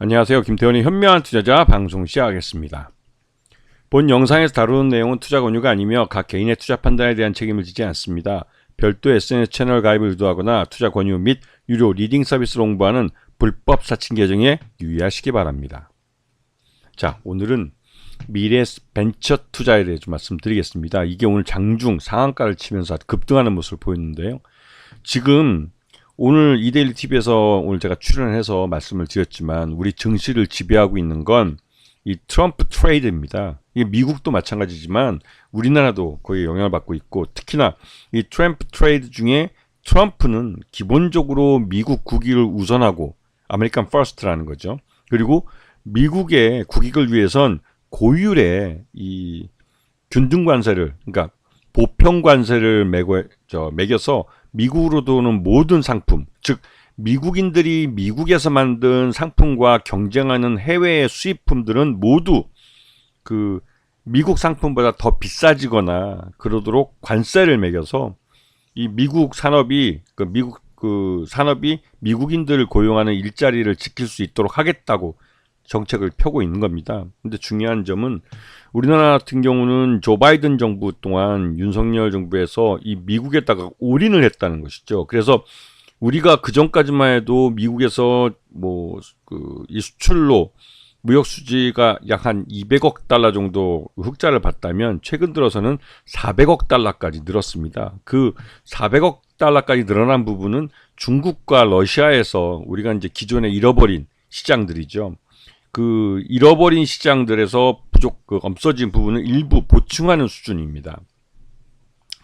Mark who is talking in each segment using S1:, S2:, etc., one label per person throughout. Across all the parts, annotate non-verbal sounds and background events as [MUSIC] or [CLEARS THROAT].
S1: 안녕하세요. 김태원의 현명한 투자자 방송 시작하겠습니다. 본 영상에서 다루는 내용은 투자 권유가 아니며 각 개인의 투자 판단에 대한 책임을 지지 않습니다. 별도 SNS 채널 가입을 유도하거나 투자 권유 및 유료 리딩 서비스를 홍보하는 불법 사칭 계정에 유의하시기 바랍니다. 자, 오늘은 미래 벤처 투자에 대해 좀 말씀드리겠습니다. 이게 오늘 장중 상한가를 치면서 급등하는 모습을 보였는데요. 지금 오늘 이데일리 TV에서 오늘 제가 출연해서 말씀을 드렸지만 우리 증시를 지배하고 있는 건 이 트럼프 트레이드입니다. 이게 미국도 마찬가지지만 우리나라도 거의 영향을 받고 있고 특히나 이 트럼프 트레이드 중에 트럼프는 기본적으로 미국 국익을 우선하고 아메리칸 퍼스트라는 거죠. 그리고 미국의 국익을 위해선 고율의 이 균등 관세를 그러니까 보편 관세를 매고 저 매겨서 미국으로 도는 모든 상품, 즉 미국인들이 미국에서 만든 상품과 경쟁하는 해외의 수입품들은 모두 그 미국 상품보다 더 비싸지거나 그러도록 관세를 매겨서 이 미국 산업이 그 미국 그 산업이 미국인들을 고용하는 일자리를 지킬 수 있도록 하겠다고 정책을 펴고 있는 겁니다. 근데 중요한 점은 우리나라 같은 경우는 조 바이든 정부 동안 윤석열 정부에서 이 미국에다가 올인을 했다는 것이죠. 그래서 우리가 그 전까지만 해도 미국에서 뭐 그 이 수출로 무역 수지가 약 한 200억 달러 정도 흑자를 봤다면 최근 들어서는 400억 달러까지 늘었습니다. 그 400억 달러까지 늘어난 부분은 중국과 러시아에서 우리가 이제 기존에 잃어버린 시장들이죠. 그 잃어버린 시장들에서 부족 그 없어진 부분을 일부 보충하는 수준입니다.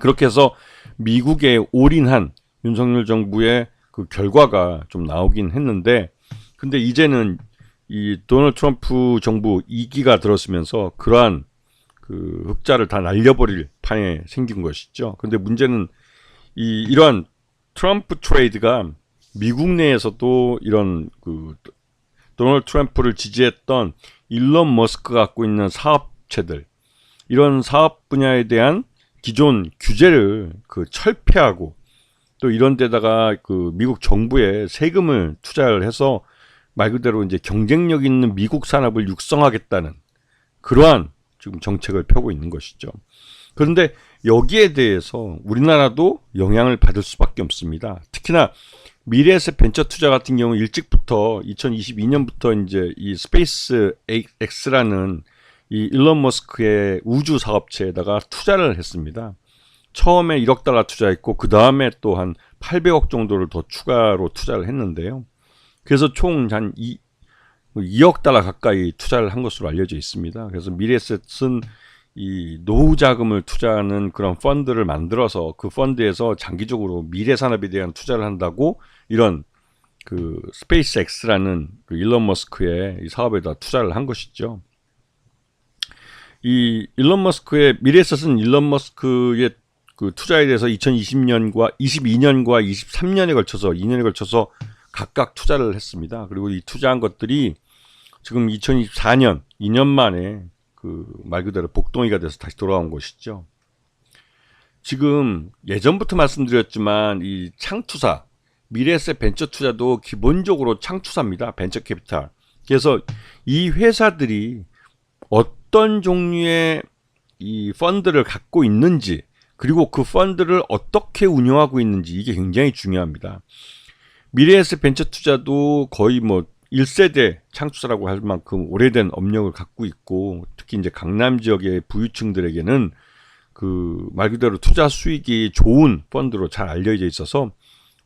S1: 그렇게 해서 미국에 올인한 윤석열 정부의 그 결과가 좀 나오긴 했는데 근데 이제는 이 도널드 트럼프 정부 2기가 들었으면서 그러한 그 흑자를 다 날려버릴 판에 생긴 것이죠. 근데 문제는 이 이러한 트럼프 트레이드가 미국 내에서도 이런 그 도널드 트럼프를 지지했던 일론 머스크가 갖고 있는 사업체들 이런 사업 분야에 대한 기존 규제를 그 철폐하고 또 이런 데다가 그 미국 정부에 세금을 투자를 해서 말 그대로 이제 경쟁력 있는 미국 산업을 육성하겠다는 그러한 지금 정책을 펴고 있는 것이죠. 그런데 여기에 대해서 우리나라도 영향을 받을 수밖에 없습니다. 특히나 미래에셋 벤처 투자 같은 경우 일찍부터 2022년부터 이제 이 스페이스 X라는 이 일론 머스크의 우주 사업체에다가 투자를 했습니다. 처음에 1억 달러 투자했고 그 다음에 또 한 800억 정도를 더 추가로 투자를 했는데요. 그래서 총 한 2, 2억 달러 가까이 투자를 한 것으로 알려져 있습니다. 그래서 미래셋은 이 노후 자금을 투자하는 그런 펀드를 만들어서 그 펀드에서 장기적으로 미래 산업에 대한 투자를 한다고 이런 그 스페이스 X라는 그 일론 머스크의 이 사업에다 투자를 한 것이죠. 이 일론 머스크의 미래에셋은 일론 머스크의 그 투자에 대해서 2020년과 22년과 23년에 걸쳐서 2년에 걸쳐서 각각 투자를 했습니다. 그리고 이 투자한 것들이 지금 2024년 2년 만에 그 말 그대로 복덩이가 돼서 다시 돌아온 것이죠. 지금 예전부터 말씀드렸지만 이 창투사 미래에셋 벤처 투자도 기본적으로 창투사입니다. 벤처 캐피탈. 그래서 이 회사들이 어떤 종류의 이 펀드를 갖고 있는지 그리고 그 펀드를 어떻게 운영하고 있는지 이게 굉장히 중요합니다. 미래에셋 벤처 투자도 거의 뭐 1세대 창투사라고 할 만큼 오래된 업력을 갖고 있고 특히 이제 강남 지역의 부유층들에게는 그 말 그대로 투자 수익이 좋은 펀드로 잘 알려져 있어서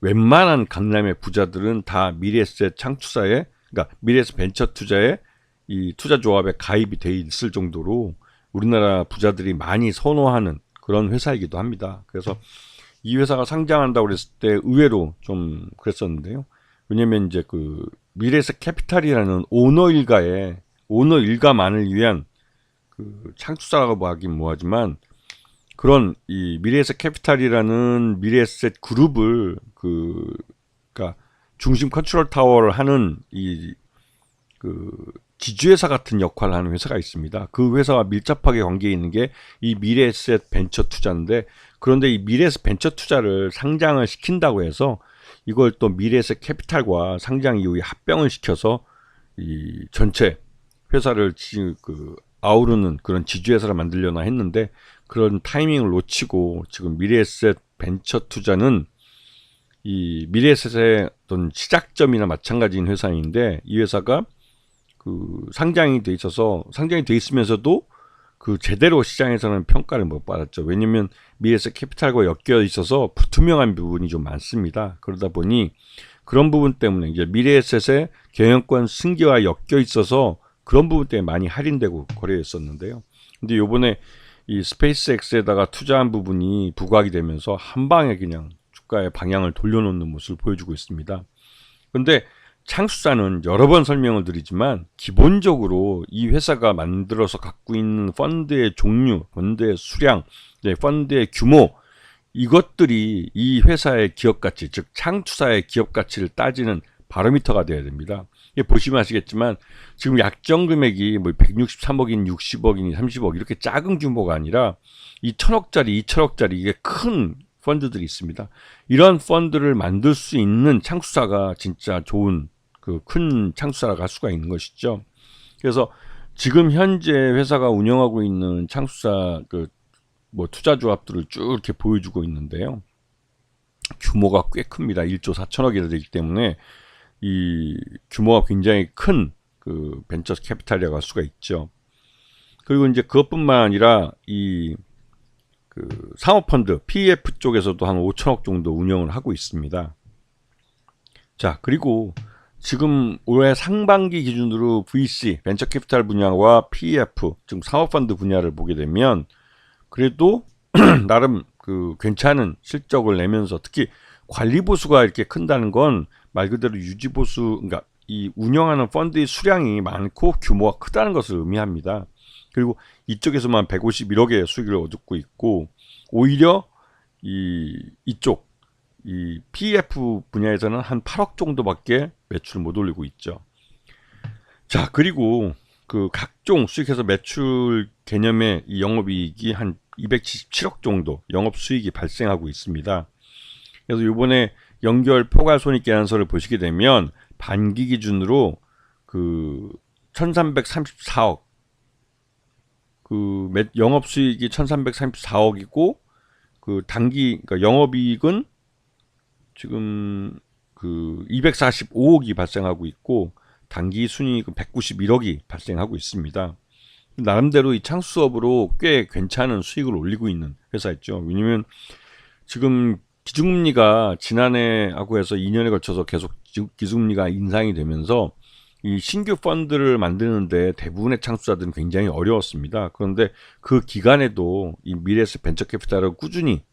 S1: 웬만한 강남의 부자들은 다 미래에셋 창투사에 그러니까 미래에셋 벤처 투자에 이 투자 조합에 가입이 돼 있을 정도로 우리나라 부자들이 많이 선호하는 그런 회사이기도 합니다. 그래서 이 회사가 상장한다고 그랬을 때 의외로 좀 그랬었는데요. 왜냐면 이제 그 미래에셋 캐피탈이라는 오너 일가의 오너 일가만을 위한 그 창투사라고 뭐 하긴 뭐하지만 그런 이 미래에셋 캐피탈이라는 미래에셋 그룹을 그 그러니까 중심 컨트롤 타워를 하는 이 그 지주회사 같은 역할을 하는 회사가 있습니다. 그 회사와 밀접하게 관계 있는 게 이 미래에셋 벤처 투자인데 그런데 이 미래에셋 벤처 투자를 상장을 시킨다고 해서 이걸 또 미래에셋 캐피탈과 상장 이후에 합병을 시켜서 이 전체 회사를 지, 그 아우르는 그런 지주회사를 만들려나 했는데 그런 타이밍을 놓치고 지금 미래에셋 벤처 투자는 이 미래에셋의 어떤 시작점이나 마찬가지인 회사인데 이 회사가 그 상장이 돼 있어서 상장이 돼 있으면서도 그 제대로 시장에서는 평가를 못 받았죠. 왜냐면 미래에셋 캐피탈과 엮여 있어서 불투명한 부분이 좀 많습니다. 그러다 보니 그런 부분 때문에 이제 미래에셋의 경영권 승계와 엮여 있어서 그런 부분 때문에 많이 할인되고 거래했었는데요. 근데 요번에 이 스페이스X에다가 투자한 부분이 부각이 되면서 한 방에 그냥 주가의 방향을 돌려놓는 모습을 보여주고 있습니다. 근데 창수사는 여러 번 설명을 드리지만 기본적으로 이 회사가 만들어서 갖고 있는 펀드의 종류, 펀드의 수량, 네, 펀드의 규모 이것들이 이 회사의 기업 가치, 즉 창투사의 기업 가치를 따지는 바로미터가 돼야 됩니다. 보시면 아시겠지만 지금 약정 금액이 뭐 163억인 60억이니 30억 이렇게 작은 규모가 아니라 이 천억짜리, 이천억짜리 이게 큰 펀드들이 있습니다. 이런 펀드를 만들 수 있는 창수사가 진짜 좋은 그 큰 창수사라고 할 수가 있는 것이죠. 그래서 지금 현재 회사가 운영하고 있는 창수사 그 뭐 투자 조합들을 쭉 이렇게 보여주고 있는데요. 규모가 꽤 큽니다. 1조 4천억이나 되기 때문에 이 규모가 굉장히 큰 그 벤처 캐피탈이라고 할 수가 있죠. 그리고 이제 그것뿐만 아니라 이그 사모펀드 PEF 쪽에서도 한 5천억 정도 운영을 하고 있습니다. 자, 그리고 지금 올해 상반기 기준으로 VC 벤처 캐피탈 분야와 PEF 지금 사모펀드 분야를 보게 되면 그래도 [CLEARS THROAT] 나름 그 괜찮은 실적을 내면서 특히 관리 보수가 이렇게 큰다는 건 말 그대로 유지 보수 그러니까 이 운영하는 펀드의 수량이 많고 규모가 크다는 것을 의미합니다. 그리고 이쪽에서만 151억의 수익을 얻고 있고 오히려 이 이쪽 이 PF 분야에서는 한 8억 정도밖에 매출을 못 올리고 있죠. 자 그리고 그 각종 수익에서 매출 개념의 이 영업이익이 한 277억 정도 영업 수익이 발생하고 있습니다. 그래서 이번에 연결 포괄 손익 계산서를 보시게 되면 반기 기준으로 그 1334억 그 영업 수익이 1334억이고 그 단기 그러니까 영업 이익은 지금 그 245억이 발생하고 있고 단기 순이익은 191억이 발생하고 있습니다. 나름대로 이 창수업으로 꽤 괜찮은 수익을 올리고 있는 회사였죠. 왜냐면 지금 기준금리가 지난해 하고 해서 2년에 걸쳐서 계속 기준금리가 인상이 되면서 이 신규 펀드를 만드는데 대부분의 창수자들은 굉장히 어려웠습니다. 그런데 그 기간에도 이 미래에스 벤처 캐피탈을 꾸준히 어,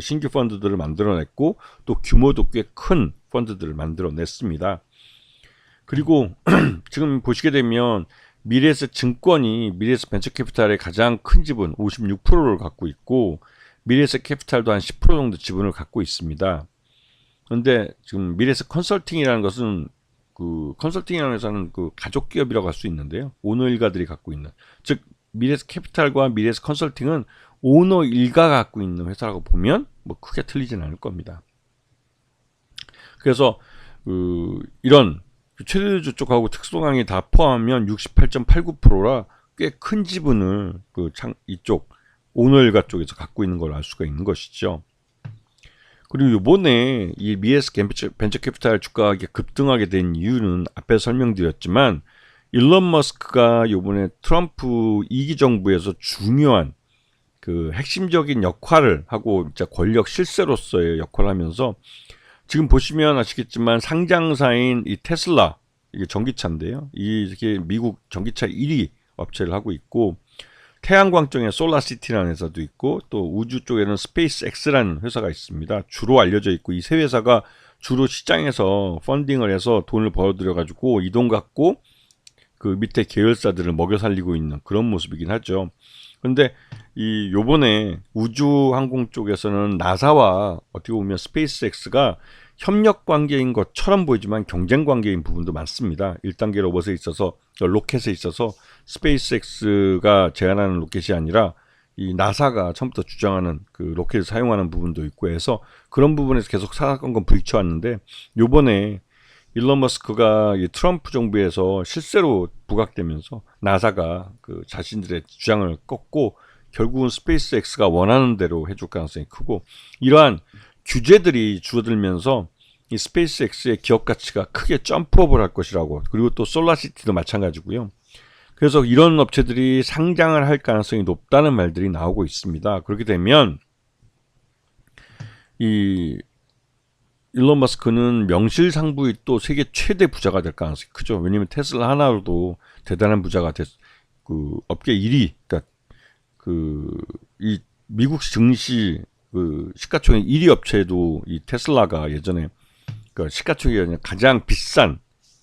S1: 신규 펀드들을 만들어냈고 또 규모도 꽤 큰 펀드들을 만들어냈습니다. 그리고 [CLEARS THROAT] 지금 보시게 되면 미래에스 증권이 미래에스 벤처 캐피탈의 가장 큰 지분 56%를 갖고 있고 미래에셋 캐피탈도 한 10% 정도 지분을 갖고 있습니다. 그런데 지금 미래에셋 컨설팅이라는 것은 그 컨설팅이라는 회사는 그 가족 기업이라고 할 수 있는데요. 오너 일가들이 갖고 있는 즉 미래에셋 캐피탈과 미래에셋 컨설팅은 오너 일가가 갖고 있는 회사라고 보면 뭐 크게 틀리진 않을 겁니다. 그래서 그 이런 최대주 쪽하고 특수강이 다 포함하면 68.89%라 꽤 큰 지분을 그 창 이쪽 오너일가 쪽에서 갖고 있는 걸 알 수가 있는 것이죠. 그리고 이번에 이 미에스 벤처 캐피탈 주가가 급등하게 된 이유는 앞에 설명드렸지만 일론 머스크가 이번에 트럼프 2기 정부에서 중요한 그 핵심적인 역할을 하고 진짜 권력 실세로서의 역할을 하면서 지금 보시면 아시겠지만 상장사인 이 테슬라 이게 전기차인데요. 이게 미국 전기차 1위 업체를 하고 있고 태양광 쪽에 솔라시티라는 회사도 있고 또 우주 쪽에는 스페이스X라는 회사가 있습니다. 주로 알려져 있고 이 세 회사가 주로 시장에서 펀딩을 해서 돈을 벌어들여 가지고 이동 갖고 그 밑에 계열사들을 먹여 살리고 있는 그런 모습이긴 하죠. 근데 이 요번에 우주 항공 쪽에서는 나사와 어떻게 보면 스페이스X가 협력 관계인 것처럼 보이지만 경쟁 관계인 부분도 많습니다. 1단계 로봇에 있어서 로켓에 있어서 스페이스X가 제안하는 로켓이 아니라 이 나사가 처음부터 주장하는 그 로켓을 사용하는 부분도 있고 해서 그런 부분에서 계속 사건건 부딪혀왔는데 요번에 일론 머스크가 이 트럼프 정부에서 실세로 부각되면서 나사가 그 자신들의 주장을 꺾고 결국은 스페이스X가 원하는 대로 해줄 가능성이 크고 이러한 규제들이 줄어들면서 이 스페이스X의 기업 가치가 크게 점프업을 할 것이라고 그리고 또 솔라시티도 마찬가지고요. 그래서 이런 업체들이 상장을 할 가능성이 높다는 말들이 나오고 있습니다. 그렇게 되면 이 일론 머스크는 명실상부히 또 세계 최대 부자가 될 가능성이 크죠. 왜냐하면 테슬라 하나로도 대단한 부자가 됐, 그 업계 1위, 그러니까 그 이 미국 증시 그 시가총액 1위 업체도 이 테슬라가 예전에 그 시가총액이 가장 비싼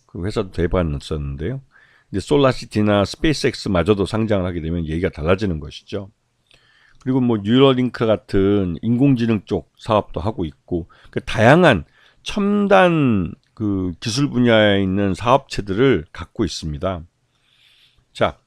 S1: 그 회사도 돼봤었는데요. 이제 솔라시티나 스페이스X마저도 상장을 하게 되면 얘기가 달라지는 것이죠. 그리고 뭐 뉴럴링크 같은 인공지능 쪽 사업도 하고 있고 그 다양한 첨단 그 기술 분야에 있는 사업체들을 갖고 있습니다. 자,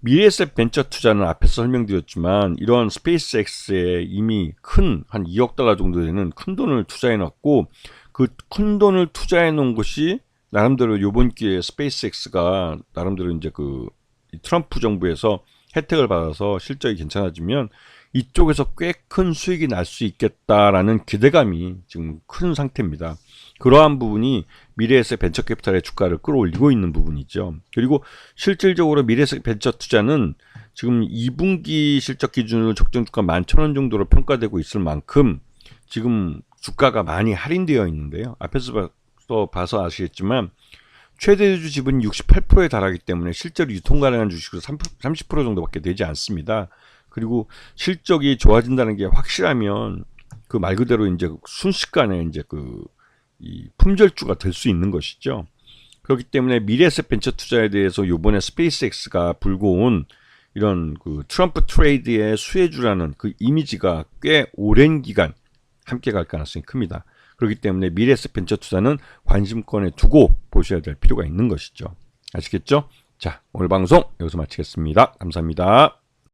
S1: 미래에셋 벤처 투자는 앞에서 설명드렸지만 이런 스페이스X에 이미 큰 한 2억 달러 정도 되는 큰 돈을 투자해 놨고 그 큰 돈을 투자해 놓은 것이 나름대로 요번 기회에 스페이스X가 나름대로 이제 그 트럼프 정부에서 혜택을 받아서 실적이 괜찮아지면 이쪽에서 꽤 큰 수익이 날 수 있겠다라는 기대감이 지금 큰 상태입니다. 그러한 부분이 미래에셋 벤처 캐피탈의 주가를 끌어올리고 있는 부분이죠. 그리고 실질적으로 미래에셋 벤처 투자는 지금 2분기 실적 기준으로 적정 주가 11,000원 정도로 평가되고 있을 만큼 지금 주가가 많이 할인되어 있는데요. 앞에서 봐서 아시겠지만 최대주 지분이 68%에 달하기 때문에 실제로 유통 가능한 주식은 30% 정도밖에 되지 않습니다. 그리고 실적이 좋아진다는 게 확실하면 그 말 그대로 이제 순식간에 이제 그 이 품절주가 될 수 있는 것이죠. 그렇기 때문에 미래에셋 벤처 투자에 대해서 요번에 스페이스X가 불고 온 이런 그 트럼프 트레이드의 수혜주라는 그 이미지가 꽤 오랜 기간 함께 갈 가능성이 큽니다. 그렇기 때문에 미래에셋 벤처 투자는 관심권에 두고 보셔야 될 필요가 있는 것이죠. 아시겠죠? 자, 오늘 방송 여기서 마치겠습니다. 감사합니다.